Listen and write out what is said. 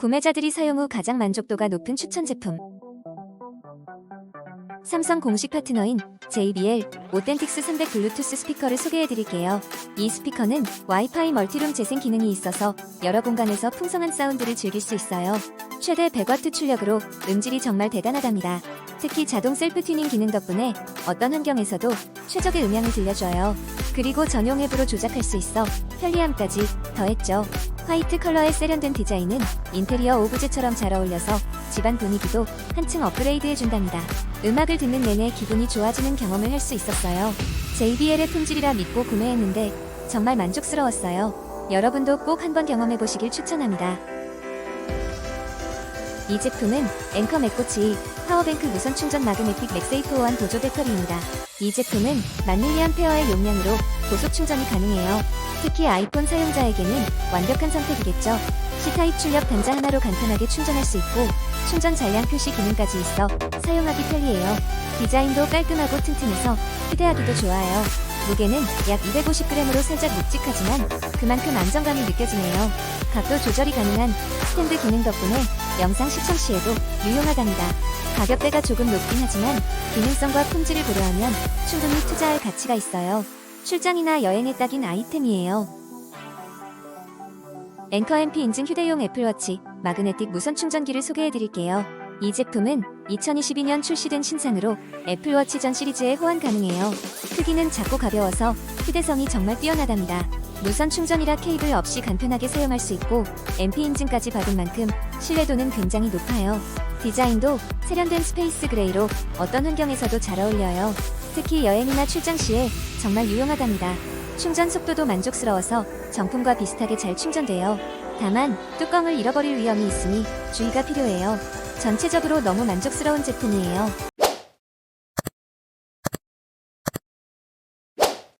구매자들이 사용 후 가장 만족도가 높은 추천 제품. 삼성 공식 파트너인 JBL 오텐틱스 300 블루투스 스피커를 소개해드릴게요. 이 스피커는 와이파이 멀티룸 재생 기능이 있어서 여러 공간에서 풍성한 사운드를 즐길 수 있어요. 최대 100W 출력으로 음질이 정말 대단하답니다. 특히 자동 셀프 튜닝 기능 덕분에 어떤 환경에서도 최적의 음향을 들려줘요. 그리고 전용 앱으로 조작할 수 있어 편리함까지 더했죠. 화이트 컬러의 세련된 디자인은 인테리어 오브제처럼 잘 어울려서 집안 분위기도 한층 업그레이드해준답니다. 음악을 듣는 내내 기분이 좋아지는 경험을 할 수 있었어요. JBL의 품질이라 믿고 구매했는데 정말 만족스러웠어요. 여러분도 꼭 한번 경험해보시길 추천합니다. 이 제품은 앵커 맥코치 파워뱅크 무선 충전 마그네틱 맥세이프 호환 보조 배터리입니다. 이 제품은 1000mAh의 용량으로 고속 충전이 가능해요. 특히 아이폰 사용자에게는 완벽한 선택이겠죠. C타입 출력 단자 하나로 간편하게 충전할 수 있고 충전 잔량 표시 기능까지 있어 사용하기 편리해요. 디자인도 깔끔하고 튼튼해서 휴대하기도 좋아요. 무게는 약 250g으로 살짝 묵직하지만 그만큼 안정감이 느껴지네요. 각도 조절이 가능한 스탠드 기능 덕분에 영상 시청 시에도 유용하답니다. 가격대가 조금 높긴 하지만 기능성과 품질을 고려하면 충분히 투자할 가치가 있어요. 출장이나 여행에 딱인 아이템이에요. 앵커 MP 인증 휴대용 애플워치 마그네틱 무선 충전기를 소개해드릴게요. 이 제품은 2022년 출시된 신상으로 애플워치 전 시리즈에 호환 가능해요. 크기는 작고 가벼워서 휴대성이 정말 뛰어나답니다. 무선 충전이라 케이블 없이 간편하게 사용할 수 있고 MP 인증까지 받은 만큼 신뢰도는 굉장히 높아요. 디자인도 세련된 스페이스 그레이로 어떤 환경에서도 잘 어울려요. 특히 여행이나 출장 시에 정말 유용하답니다. 충전 속도도 만족스러워서 정품과 비슷하게 잘 충전돼요. 다만 뚜껑을 잃어버릴 위험이 있으니 주의가 필요해요. 전체적으로 너무 만족스러운 제품이에요.